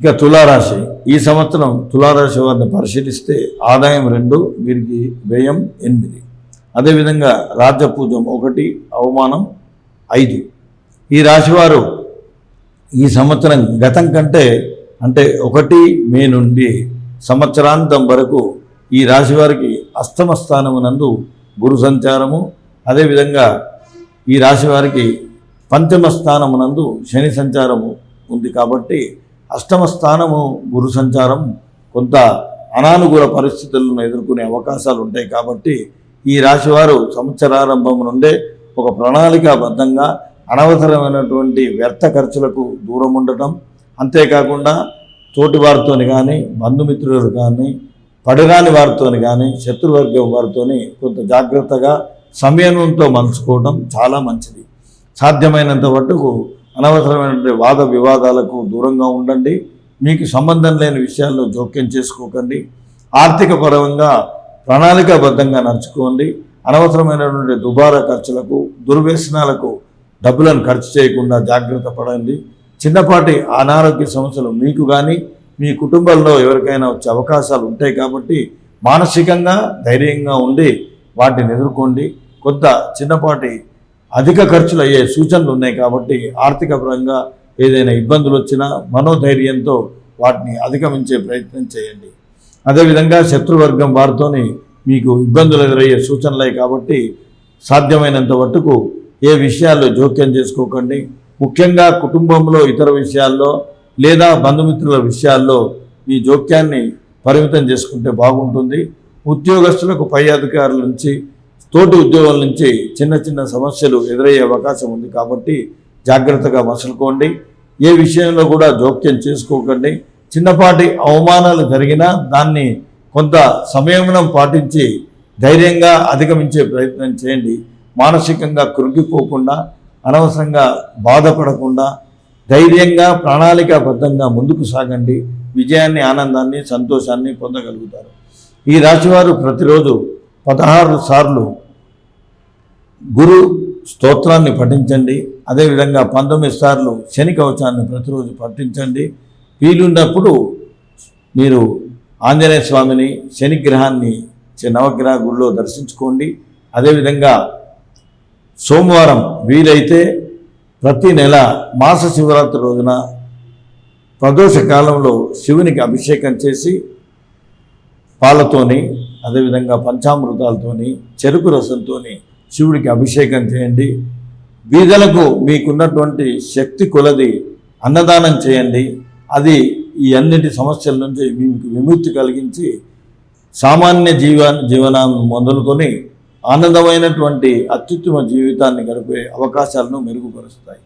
ఇక తులారాశి. ఈ సంవత్సరం తులారాశి వారిని పరిశీలిస్తే ఆదాయం రెండు వీరికి వ్యయం ఎనిమిది. అదేవిధంగా రాజ్యపూజం ఒకటి అవమానం ఐదు. ఈ రాశివారు ఈ సంవత్సరం గతం కంటే అంటే ఒకటి మే నుండి సంవత్సరాంతం వరకు ఈ రాశివారికి అష్టమ స్థానమునందు గురు సంచారము. అదేవిధంగా ఈ రాశివారికి పంచమ స్థానమునందు శని సంచారము ఉంది కాబట్టి అష్టమ స్థానము గురు సంచారం కొంత అనానుకూల పరిస్థితులను ఎదుర్కొనే అవకాశాలు ఉంటాయి కాబట్టి ఈ రాశివారు సంవత్సరారంభం నుండే ఒక ప్రణాళికాబద్ధంగా అనవసరమైనటువంటి వ్యర్థ ఖర్చులకు దూరం ఉండటం అంతేకాకుండా తోటివారితోని కానీ బంధుమిత్రులు కానీ పడిరాని వారితోని కానీ శత్రువర్గం వారితోని కొంత జాగ్రత్తగా సంయమనంతో మలుచుకోవడం చాలా మంచిది. సాధ్యమైనంత మటుకు అనవసరమైనటువంటి వాద వివాదాలకు దూరంగా ఉండండి. మీకు సంబంధం లేని విషయాల్లో జోక్యం చేసుకోకండి. ఆర్థిక పరంగా ప్రణాళికాబద్ధంగా నడుచుకోండి. అనవసరమైనటువంటి దుబారా ఖర్చులకు దుర్వ్యసనాలకు డబ్బులను ఖర్చు చేయకుండా జాగ్రత్త పడండి. చిన్నపాటి అనారోగ్య సమస్యలు మీకు కానీ మీ కుటుంబంలో ఎవరికైనా వచ్చే అవకాశాలు ఉంటాయి కాబట్టి మానసికంగా ధైర్యంగా ఉండి వాటిని ఎదుర్కోండి. కొంత చిన్నపాటి అధిక ఖర్చులు అయ్యే సూచనలు ఉన్నాయి కాబట్టి ఆర్థిక పరంగా ఏదైనా ఇబ్బందులు వచ్చినా మనోధైర్యంతో వాటిని అధిగమించే ప్రయత్నం చేయండి. అదేవిధంగా శత్రువర్గం వారితోని మీకు ఇబ్బందులు ఎదురయ్యే సూచనలే కాబట్టి సాధ్యమైనంత మట్టుకు ఏ విషయాల్లో జోక్యం చేసుకోకండి. ముఖ్యంగా కుటుంబంలో ఇతర విషయాల్లో లేదా బంధుమిత్రుల విషయాల్లో మీ జోక్యాన్ని పరిమితం చేసుకుంటే బాగుంటుంది. ఉద్యోగస్తులకు పై అధికారుల నుంచి తోటి ఉద్యోగుల నుంచి చిన్న చిన్న సమస్యలు ఎదురయ్యే అవకాశం ఉంది కాబట్టి జాగ్రత్తగా మసులుకోండి. ఏ విషయంలో కూడా జోక్యం చేసుకోకండి. చిన్నపాటి అవమానాలు జరిగినా దాన్ని కొంత సంయమనం పాటించి ధైర్యంగా అధిగమించే ప్రయత్నం చేయండి. మానసికంగా కృంగిపోకుండా అనవసరంగా బాధపడకుండా ధైర్యంగా ప్రణాళికాబద్ధంగా ముందుకు సాగండి. విజయాన్ని ఆనందాన్ని సంతోషాన్ని పొందగలుగుతారు. ఈ రాశివారు ప్రతిరోజు పదహారు సార్లు గురు స్తోత్రాన్ని పఠించండి. అదేవిధంగా పంతొమ్మిది సార్లు శని కవచాన్ని ప్రతిరోజు పఠించండి. వీలున్నప్పుడు మీరు ఆంజనేయ స్వామిని శనిగ్రహాన్ని నవగ్రహ గుడిలో దర్శించుకోండి. అదేవిధంగా సోమవారం వీలైతే ప్రతి నెల మాస శివరాత్రి రోజున ప్రదోష కాలంలో శివునికి అభిషేకం చేసి పాలతోని అదేవిధంగా పంచామృతాలతోని చెరుకు రసంతోని శివుడికి అభిషేకం చేయండి. బీదలకు మీకున్నటువంటి శక్తి కొలది అన్నదానం చేయండి. అది ఈ అన్నిటి సమస్యల నుంచి మీకు విముక్తి కలిగించి సామాన్య జీవ జీవనాన్ని మొదలుకొని ఆనందమైనటువంటి అత్యుత్తమ జీవితాన్ని గడిపే అవకాశాలను మెరుగుపరుస్తాయి.